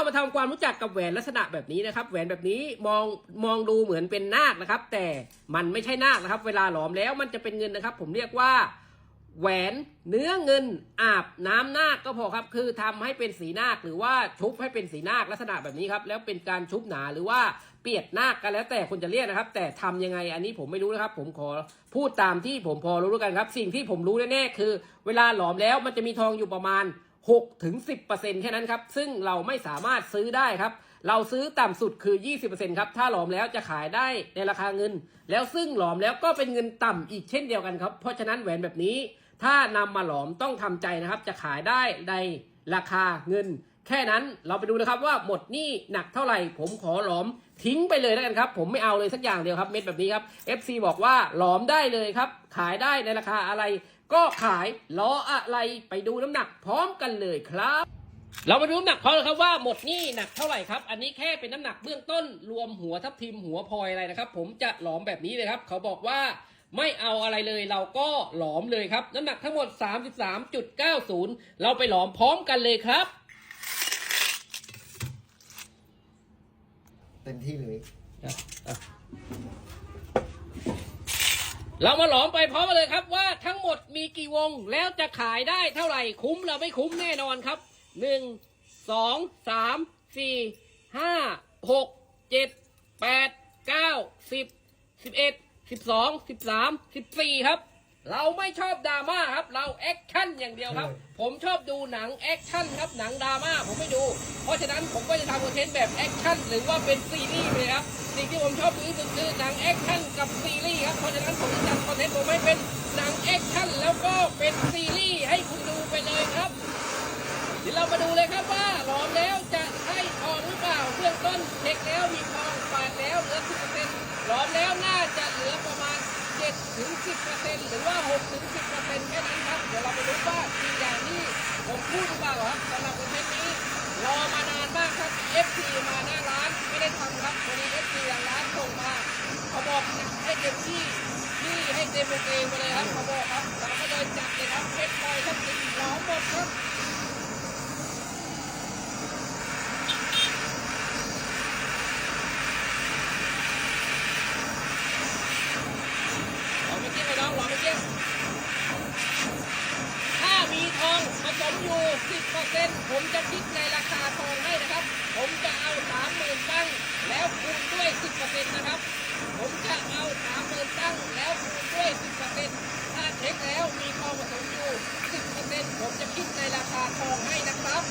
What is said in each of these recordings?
ามาทำความรู้จักกับแหวนลักษณะแบบนี้นะครับ แหวนแบบนี้มองมองดูเหมือนเป็นนาคนะครับ แต่มันไม่ใช่นาคนะครับ เวลาหลอมแล้วมันจะเป็นเงินนะครับ ผมเรียกว่าแหวนเนื้อเงินอาบน้ำนาคก็พอครับ คือทำให้เป็นสีนาคหรือว่าชุบให้เป็นสีนาคลักษณะแบบนี้ครับ แล้วเป็นการชุบหนาหรือว่าเปียดนาคกันแล้วแต่คนจะเรียกนะครับ แต่ทำยังไงอันนี้ผมไม่รู้นะครับ ผมขอพูดตามที่ผมพอรู้กันครับ สิ่งที่ผมรู้แน่ๆคือ เวลาหลอมแล้วมันจะมีทองอยู่ประมาณ 6ถึง10%แค่นั้นครับ ซึ่งเราไม่สามารถซื้อได้ครับ เราซื้อต่ำสุดคือ 20%ครับ ถ้าหลอมแล้วจะขายได้ในราคาเงิน แล้วซึ่งหลอมแล้วก็เป็นเงินต่ำอีกเช่นเดียวกันครับ เพราะฉะนั้นแหวนแบบนี้ ถ้านำมาหลอมต้องทำใจนะครับ จะขายได้ในราคาเงิน แค่นั้นเราไปดูนะครับว่าหมดหนี้หนักเท่าไหร่ ผมขอหลอมทิ้งไปเลยแล้วกันครับ ผมไม่เอาเลยสักอย่างเดียวครับเม็ดแบบนี้ครับ FC บอกว่าหลอมได้เลยครับ ขายได้ในราคาอะไร ก็ขายล้ออะไรไปดูน้ำหนักพร้อมกันเลยครับ เรามาดูน้ำหนักพร้อมเลยครับว่าหมดหนี้หนักเท่าไหร่ครับอันนี้แค่เป็นน้ำหนักเบื้องต้นรวมหัวทับทิมหัวพลอยอะไรนะครับ ผมจะหลอมแบบนี้เลยครับเขาบอกว่าไม่เอาอะไรเลยเราก็หลอมเลยครับ น้ำหนักทั้งหมด 33.90 เราไปหลอมพร้อมกันเลยครับ เต็มที่เลยเรามาหลอมไปพร้อมกันเลยครับว่าทั้งหมดมีกี่วงแล้วจะขายได้เท่าไหร่คุ้มเราไม่คุ้มแน่นอนครับหนึ่งสองสามสี่ห้าหกเจ็ดแปดเก้าสิบสิบเอ็ดสิบสองสิบสามสิบสี่ครับ เราไม่ชอบดราม่าครับ เราแอคชั่นอย่างเดียวครับ ผมชอบดูหนังแอคชั่นครับหนังดราม่าผมไม่ดู เพราะฉะนั้นผมก็จะทำคอนเทนต์แบบแอคชั่นหรือว่าเป็นซีรีส์เลยครับสิ่งที่ผมชอบดูที่สุดคือหนังแอคชั่นกับซีรีส์ครับเพราะฉะนั้นผมจะจัดคอนเทนต์ผมให้เป็นหนังแอคชั่นแล้วก็เป็นซีรีส์ให้คุณดูไปเลยครับเดี๋ยวเรามาดูเลยครับว่าหลอมแล้วจะใช่ทองหรือเปล่าเบื้องต้นเช็คแล้วมีทองปาดแล้วเหลือสิบเปอร์เซ็นต์หลอมแล้วน่าจะเหลือประมาณเจ็ด ถึงสิบเปอร์เซ็นต์หรือว่าหกถึงสิบเปอร์เซ็นต์แค่นั้นครับ เดี๋ยวเราไปดูว่าจริงอย่างที่ผมพูดหรือเปล่าครับสำหรับคอนเทนต์นี้รอมานานมากครับ FT มาหน้าร้านไม่ได้ทำครับวันนี้ FT ทางร้านส่งมาเขาบอกให้เต็มที่ที่ให้เต็มวงเองไปเลยครับเขาบอกครับเราก็เลยจัดเลยครับเพชรพลอยทับทิมหลอมหมดครับ 10%ผมจะคิดในราคาทองให้นะครับ ผมจะเอา 30,000ตั้งแล้วคูณด้วย 10%นะครับ ผมจะเอา 30,000ตั้งแล้วคูณด้วย 10%ถ้าเช็คแล้วมีทองผสมอยู่ 10%ผมจะคิดในราคาทองให้นะครับ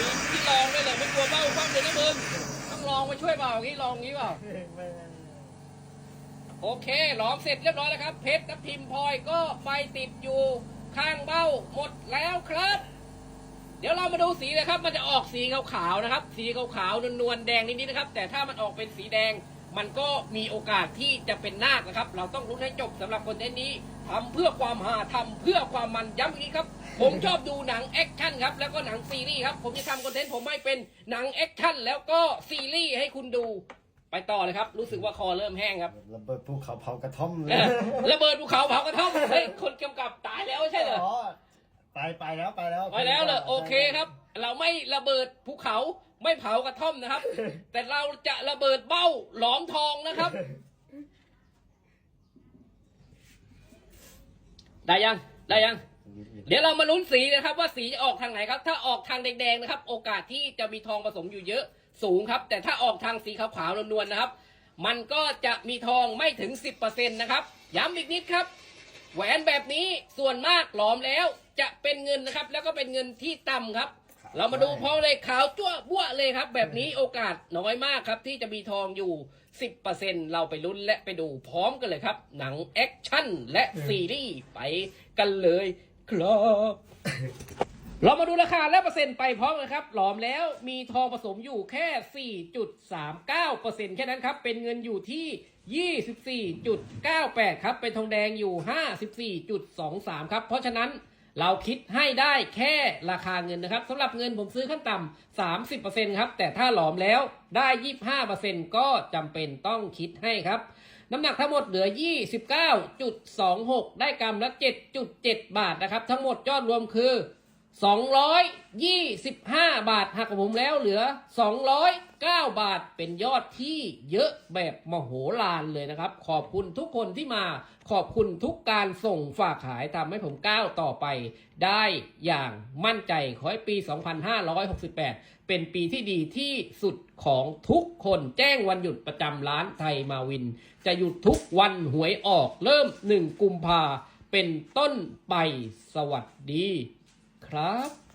มีที่ลองด้ยเหรอไม่กลัวเบ้าคว่ำเด็ยนะมึง ช่วยเปล่าอย่างนี้ลองงี้เปล่าโอเคหลอมเสร็จเรียบร้อยแล้วครับ เพชรกับพิมพ์พลอยก็ไฟติดอยู่ข้างเบ้าหมดแล้วครับ เดี๋ยวเรามาดูสีนะครับ มันจะออกสีขาวๆนะครับ สีขาวๆนวลๆแดงนิดๆนะครับ แต่ถ้ามันออกเป็นสีแดง มันก็มีโอกาสที่จะเป็นนาคนะครับ เราต้องรุ้นให้จบสำหรับคอนเทนต์นี้ทำเพื่อความฮาทำเพื่อความมันย้ำอีกทีครับ ผมชอบดูหนังแอคชั่นครับ แล้วก็หนังซีรีส์ครับ ผมจะทำคอนเทนต์ผมให้เป็นหนังแอคชั่นแล้วก็ซีรีส์ให้คุณดูไปต่อเลยครับ รู้สึกว่าคอเริ่มแห้งครับระเบิดภูเขาเผากระท่อมเลเอยอระเบิดภูเขาเผากระท่อมเฮ้ยคนกำกับตายแล้วไม่ใช่เหรออ๋อไปไปแล้วไปแล้วไปแล้วเหรอโอเคครับ เราไม่ระเบิดภูเขา ไม่เผากระท่อมนะครับ แต่เราจะระเบิดเบ้าหลอมทองนะครับ ได้ยัง ได้ยัง เดี๋ยวเรามาลุ้นสีนะครับ ว่าสีจะออกทางไหนครับ ถ้าออกทางแดงๆนะครับ โอกาสที่จะมีทองผสมอยู่เยอะสูงครับ แต่ถ้าออกทางสีขาวๆนวลๆนะครับ มันก็จะมีทองไม่ถึง 10%นะครับ ย้ำอีกนิดครับ แหวนแบบนี้ส่วนมากหลอมแล้วจะเป็นเงินนะครับ แล้วก็เป็นเงินที่ต่ำครับ เรามาดูพร้อมเลยขาวจั่วบ้วเลยครับ แบบนี้โอกาสน้อยมากครับ ที่จะมีทองอยู่ 10%เราไปลุ้นและไปดูพร้อมกันเลยครับ หนังแอคชั่นและซีรีส์ไปกันเลยครับเรามาดูราคาและเปอร์เซ็นต์ไปพร้อมกันครับ หลอมแล้วมีทองผสมอยู่แค่ 4.39%แค่นั้นครับ เป็นเงินอยู่ที่ 24.98 ครับ เป็นทองแดงอยู่ 54.23 ครับ เพราะฉะนั้น เราคิดให้ได้แค่ราคาเงินนะครับสำหรับเงินผมซื้อขั้นต่ำ30%ครับแต่ถ้าหลอมแล้วได้ 25%ก็จำเป็นต้องคิดให้ครับ น้ำหนักทั้งหมดเหลือ 29.26 ได้กรัมละ 7.7 บาทนะครับ ทั้งหมดยอดรวมคือ 225 บาทหักกับผมแล้วเหลือ 209 บาทเป็นยอดที่เยอะแบบมโหฬารเลยนะครับ ขอบคุณทุกคนที่มาขอบคุณทุกการส่งฝากขายทำให้ผมก้าวต่อไป ได้อย่างมั่นใจขอให้ปี 2568 เป็นปีที่ดีที่สุดของทุกคนแจ้งวันหยุดประจำร้านไทยมาวิน จะหยุดทุกวันหวยออกเริ่ม 1 กุมภาเป็นต้นไปสวัสดี ครับ